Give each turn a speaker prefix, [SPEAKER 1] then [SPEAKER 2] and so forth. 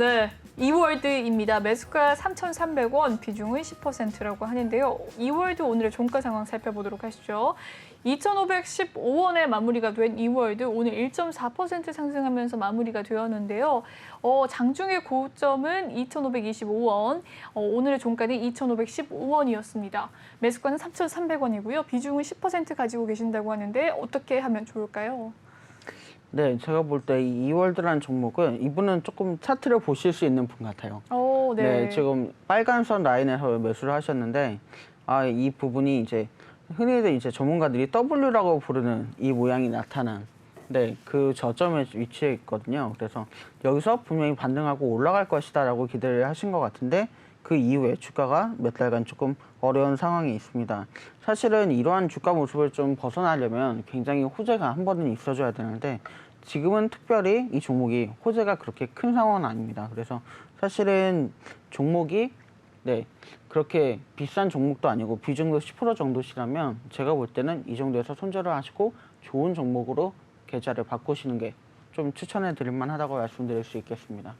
[SPEAKER 1] 네. 이월드입니다. 매수가 3,300원, 비중은 10%라고 하는데요. 이월드 오늘의 종가 상황 살펴보도록 하시죠. 2,515원에 마무리가 된 이월드 오늘 1.4% 상승하면서 마무리가 되었는데요. 어, 장중의 고점은 2,525원, 어, 오늘의 종가는 2,515원이었습니다. 매수가는 3,300원이고요. 비중은 10% 가지고 계신다고 하는데 어떻게 하면 좋을까요?
[SPEAKER 2] 네, 제가 볼 때 이 이월드라는 종목은 이분은 조금 차트를 보실 수 있는 분 같아요.
[SPEAKER 1] 어,
[SPEAKER 2] 네.
[SPEAKER 1] 네.
[SPEAKER 2] 지금 빨간선 라인에서 매수를 하셨는데 아, 이 부분이 이제 흔히들 이제 전문가들이 W라고 부르는 이 모양이 나타난 네, 그 저점에 위치해 있거든요. 그래서 여기서 분명히 반등하고 올라갈 것이다라고 기대를 하신 것 같은데 그 이후에 주가가 몇 달간 조금 어려운 상황이 있습니다. 사실은 이러한 주가 모습을 좀 벗어나려면 굉장히 호재가 한 번은 있어줘야 되는데 지금은 특별히 이 종목이 호재가 그렇게 큰 상황은 아닙니다. 그래서 사실은 종목이 네 그렇게 비싼 종목도 아니고 비중도 10% 정도시라면 제가 볼 때는 이 정도에서 손절을 하시고 좋은 종목으로 계좌를 바꾸시는 게 좀 추천해 드릴 만하다고 말씀드릴 수 있겠습니다.